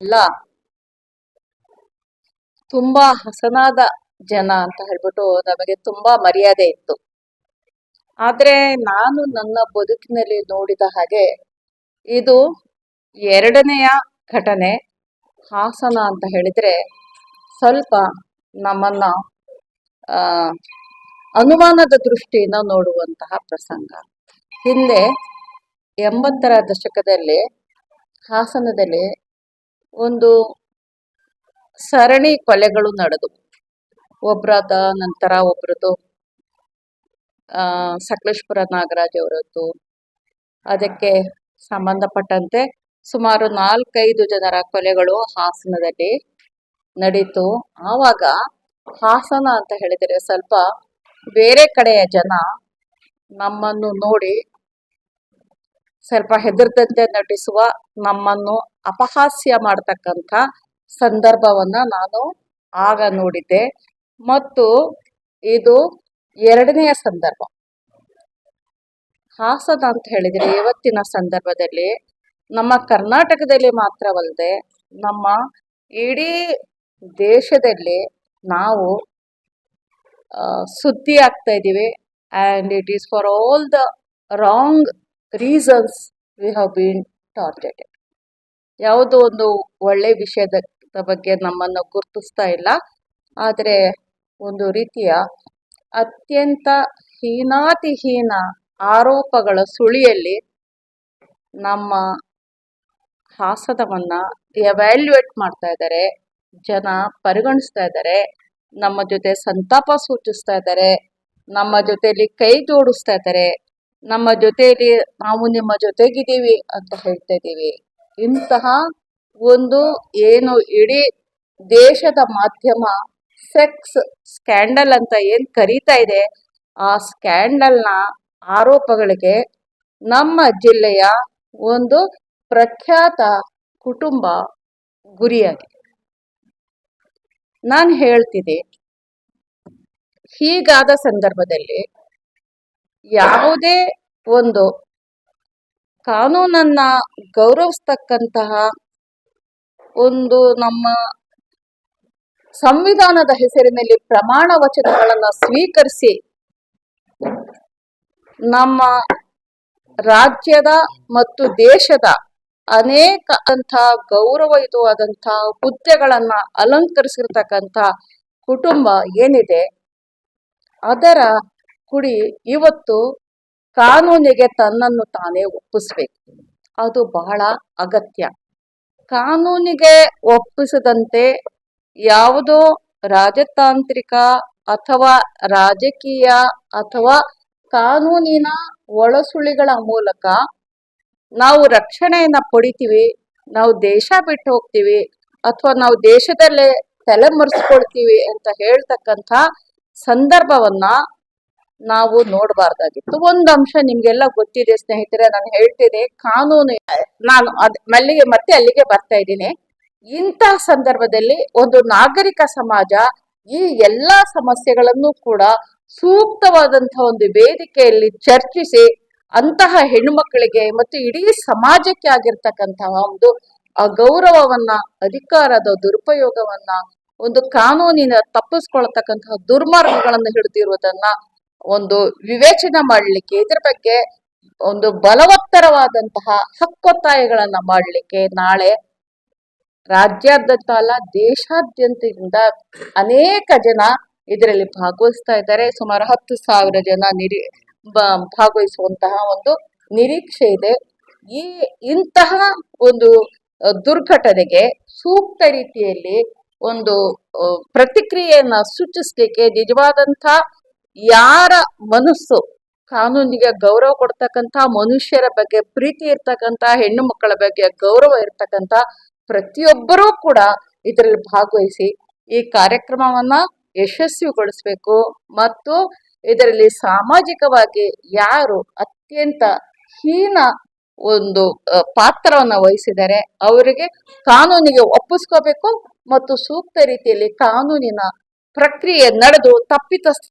ಎಲ್ಲ ತುಂಬಾ ಹಸನಾದ ಜನ ಅಂತ ಹೇಳ್ಬಿಟ್ಟು ನಮಗೆ ತುಂಬಾ ಮರ್ಯಾದೆ ಇತ್ತು. ಆದ್ರೆ ನಾನು ನನ್ನ ಬದುಕಿನಲ್ಲಿ ನೋಡಿದ ಹಾಗೆ ಇದು ಎರಡನೆಯ ಘಟನೆ, ಹಾಸನ ಅಂತ ಹೇಳಿದ್ರೆ ಸ್ವಲ್ಪ ನಮ್ಮನ್ನ ಅನುಮಾನದ ದೃಷ್ಟಿಯಿಂದ ನೋಡುವಂತಹ ಪ್ರಸಂಗ. ಹಿಂದೆ ಎಂಬತ್ತರ ದಶಕದಲ್ಲಿ ಹಾಸನದಲ್ಲಿ ಒಂದು ಸರಣಿ ಕೊಲೆಗಳು ನಡೆದು. ಒಬ್ರಾದ ನಂತರ ಒಬ್ರದ್ದು ಆ, ಸಕಲೇಶ್ಪುರ ನಾಗರಾಜ್ ಅವರದ್ದು. ಅದಕ್ಕೆ ಸಂಬಂಧಪಟ್ಟಂತೆ ಸುಮಾರು ನಾಲ್ಕೈದು ಜನರ ಕೊಲೆಗಳು ಹಾಸನದಲ್ಲಿ ನಡೀತು. ಆವಾಗ ಹಾಸನ ಅಂತ ಹೇಳಿದರೆ ಸ್ವಲ್ಪ ಬೇರೆ ಕಡೆಯ ಜನ ನಮ್ಮನ್ನು ನೋಡಿ ಸ್ವಲ್ಪ ಹೆದರ್ದಂತೆ ನಟಿಸುವ ನಮ್ಮನ್ನು ಅಪಹಾಸ್ಯ ಮಾಡತಕ್ಕಂಥ ಸಂದರ್ಭವನ್ನ ನಾನು ಆಗ ನೋಡಿದ್ದೆ. ಮತ್ತು ಇದು ಎರಡನೆಯ ಸಂದರ್ಭ. ಹಾಸನ ಅಂತ ಹೇಳಿದ್ರೆ ಇವತ್ತಿನ ಸಂದರ್ಭದಲ್ಲಿ ನಮ್ಮ ಕರ್ನಾಟಕದಲ್ಲಿ ಮಾತ್ರವಲ್ಲದೆ ನಮ್ಮ ಇಡೀ ದೇಶದಲ್ಲಿ ನಾವು ಸುದ್ದಿ ಆಗ್ತಾ ಇದ್ದೀವಿ. And it is for all the wrong reasons we have been targeted ಯಾವುದೋ ಒಂದು ಒಳ್ಳೆ ವಿಷಯದ ಬಗ್ಗೆ ನಮ್ಮನ್ನು ಗುರುತಿಸ್ತಾ ಇಲ್ಲ. ಆದರೆ ಒಂದು ರೀತಿಯ ಅತ್ಯಂತ ಹೀನಾತಿಹೀನ ಆರೋಪಗಳ ಸುಳಿಯಲ್ಲಿ ನಮ್ಮ ಹಾಸನವನ್ನ ಎವ್ಯಾಲ್ಯೂಯೇಟ್ ಮಾಡ್ತಾ ಇದ್ದಾರೆ ಜನ ಪರಿಗಣಿಸ್ತಾ ಇದ್ದಾರೆ ನಮ್ಮ ಜೊತೆ ಸಂತಾಪ ಸೂಚಿಸ್ತಾ ಇದ್ದಾರೆ ನಮ್ಮ ಜೊತೆಯಲ್ಲಿ ಕೈ ಜೋಡಿಸ್ತಾ ಇದ್ದಾರೆ ನಮ್ಮ ಜೊತೆಯಲ್ಲಿ ನಾವು ನಿಮ್ಮ ಜೊತೆಗಿದ್ದೀವಿ ಅಂತ ಹೇಳ್ತಾ ಇದ್ದೀವಿ. ಇಂತಹ ಒಂದು ಏನು ಇಡೀ ದೇಶದ ಮಾಧ್ಯಮ ಸೆಕ್ಸ್ ಸ್ಕ್ಯಾಂಡಲ್ ಅಂತ ಏನ್ ಕರೀತಾ ಇದೆ, ಆ ಸ್ಕ್ಯಾಂಡಲ್ನ ಆರೋಪಗಳಿಗೆ ನಮ್ಮ ಜಿಲ್ಲೆಯ ಒಂದು ಪ್ರಖ್ಯಾತ ಕುಟುಂಬ ಗುರಿಯಾಗಿದೆ. ನಾನು ಹೇಳ್ತಿದ್ದೆ, ಹೀಗಾದ ಸಂದರ್ಭದಲ್ಲಿ ಯಾವುದೇ ಒಂದು ಕಾನೂನನ್ನ ಗೌರವಿಸ್ತಕ್ಕಂತಹ ಒಂದು ನಮ್ಮ ಸಂವಿಧಾನದ ಹೆಸರಿನಲ್ಲಿ ಪ್ರಮಾಣ ವಚನಗಳನ್ನ ಸ್ವೀಕರಿಸಿ ನಮ್ಮ ರಾಜ್ಯದ ಮತ್ತು ದೇಶದ ಅನೇಕ ಅಂತ ಗೌರವಯುತವಾದಂಥ ಹುದ್ದೆಗಳನ್ನ ಅಲಂಕರಿಸಿರ್ತಕ್ಕಂಥ ಕುಟುಂಬ ಏನಿದೆ, ಅದರ ಕುಡಿ, ಇವತ್ತು ಕಾನೂನಿಗೆ ತನ್ನನ್ನು ತಾನೇ ಒಪ್ಪಿಸ್ಬೇಕು. ಅದು ಬಹಳ ಅಗತ್ಯ. ಕಾನೂನಿಗೆ ಒಪ್ಪಿಸದಂತೆ ಯಾವುದೋ ರಾಜತಾಂತ್ರಿಕ ಅಥವಾ ರಾಜಕೀಯ ಅಥವಾ ಕಾನೂನಿನ ಒಳಸುಳಿಗಳ ಮೂಲಕ ನಾವು ರಕ್ಷಣೆಯನ್ನ ಪಡಿತೀವಿ, ನಾವು ದೇಶ ಬಿಟ್ಟು ಹೋಗ್ತೀವಿ ಅಥವಾ ನಾವು ದೇಶದಲ್ಲೇ ತಲೆಮರೆಸ್ಕೊಳ್ತೀವಿ ಅಂತ ಹೇಳ್ತಕ್ಕಂಥ ಸಂದರ್ಭವನ್ನ ನಾವು ನೋಡಬಾರ್ದಾಗಿತ್ತು. ಒಂದು ಅಂಶ ನಿಮ್ಗೆಲ್ಲ ಗೊತ್ತಿದೆ ಸ್ನೇಹಿತರೆ, ನಾನು ಹೇಳ್ತೀನಿ ಕಾನೂನು ನಾನು ಅದ್ ಮಲ್ಲಿಗೆ ಮತ್ತೆ ಅಲ್ಲಿಗೆ ಬರ್ತಾ ಇದ್ದೀನಿ. ಇಂತಹ ಸಂದರ್ಭದಲ್ಲಿ ಒಂದು ನಾಗರಿಕ ಸಮಾಜ ಈ ಎಲ್ಲಾ ಸಮಸ್ಯೆಗಳನ್ನು ಕೂಡ ಸೂಕ್ತವಾದಂತಹ ಒಂದು ವೇದಿಕೆಯಲ್ಲಿ ಚರ್ಚಿಸಿ, ಅಂತಹ ಹೆಣ್ಣುಮಕ್ಕಳಿಗೆ ಮತ್ತು ಇಡೀ ಸಮಾಜಕ್ಕೆ ಆಗಿರ್ತಕ್ಕಂತಹ ಒಂದು ಗೌರವವನ್ನ, ಅಧಿಕಾರದ ದುರುಪಯೋಗವನ್ನ, ಒಂದು ಕಾನೂನಿನ ತಪ್ಪಿಸ್ಕೊಳ್ತಕ್ಕಂತಹ ದುರ್ಮಾರ್ಗಗಳನ್ನು ಹಿಡಿದಿರುವುದನ್ನ ಒಂದು ವಿವೇಚನೆ ಮಾಡಲಿಕ್ಕೆ, ಇದ್ರ ಬಗ್ಗೆ ಒಂದು ಬಲವತ್ತರವಾದಂತಹ ಹಕ್ಕೊತ್ತಾಯಗಳನ್ನ ಮಾಡಲಿಕ್ಕೆ ನಾಳೆ ರಾಜ್ಯಾದ್ಯಂತ ಅಲ್ಲ, ದೇಶಾದ್ಯಂತದಿಂದ ಅನೇಕ ಜನ ಇದರಲ್ಲಿ ಭಾಗವಹಿಸ್ತಾ ಇದ್ದಾರೆ. ಸುಮಾರು ಹತ್ತು ಸಾವಿರ ಜನ ನಿರಿ ಭಾಗವಹಿಸುವಂತಹ ಒಂದು ನಿರೀಕ್ಷೆ ಇದೆ. ಈ ಇಂತಹ ಒಂದು ದುರ್ಘಟನೆಗೆ ಸೂಕ್ತ ರೀತಿಯಲ್ಲಿ ಒಂದು ಪ್ರತಿಕ್ರಿಯೆಯನ್ನ ಸೂಚಿಸ್ಲಿಕ್ಕೆ ನಿಜವಾದಂತ ಯಾರ ಮನಸ್ಸು ಕಾನೂನಿಗೆ ಗೌರವ ಕೊಡ್ತಕ್ಕಂಥ ಮನುಷ್ಯರ ಬಗ್ಗೆ, ಪ್ರೀತಿ ಇರ್ತಕ್ಕಂತ ಹೆಣ್ಣು ಮಕ್ಕಳ ಬಗ್ಗೆ ಗೌರವ ಇರ್ತಕ್ಕಂತ ಪ್ರತಿಯೊಬ್ಬರೂ ಕೂಡ ಇದರಲ್ಲಿ ಭಾಗವಹಿಸಿ ಈ ಕಾರ್ಯಕ್ರಮವನ್ನ ಯಶಸ್ವಿಗೊಳಿಸಬೇಕು. ಮತ್ತು ಇದರಲ್ಲಿ ಸಾಮಾಜಿಕವಾಗಿ ಯಾರು ಅತ್ಯಂತ ಹೀನ ಒಂದು ಪಾತ್ರವನ್ನ ವಹಿಸಿದರೆ ಅವರಿಗೆ ಕಾನೂನಿಗೆ ಒಪ್ಪಿಸ್ಕೋಬೇಕು ಮತ್ತು ಸೂಕ್ತ ರೀತಿಯಲ್ಲಿ ಕಾನೂನಿನ ಪ್ರಕ್ರಿಯೆ ನಡೆದು ತಪ್ಪಿತಸ್ಥ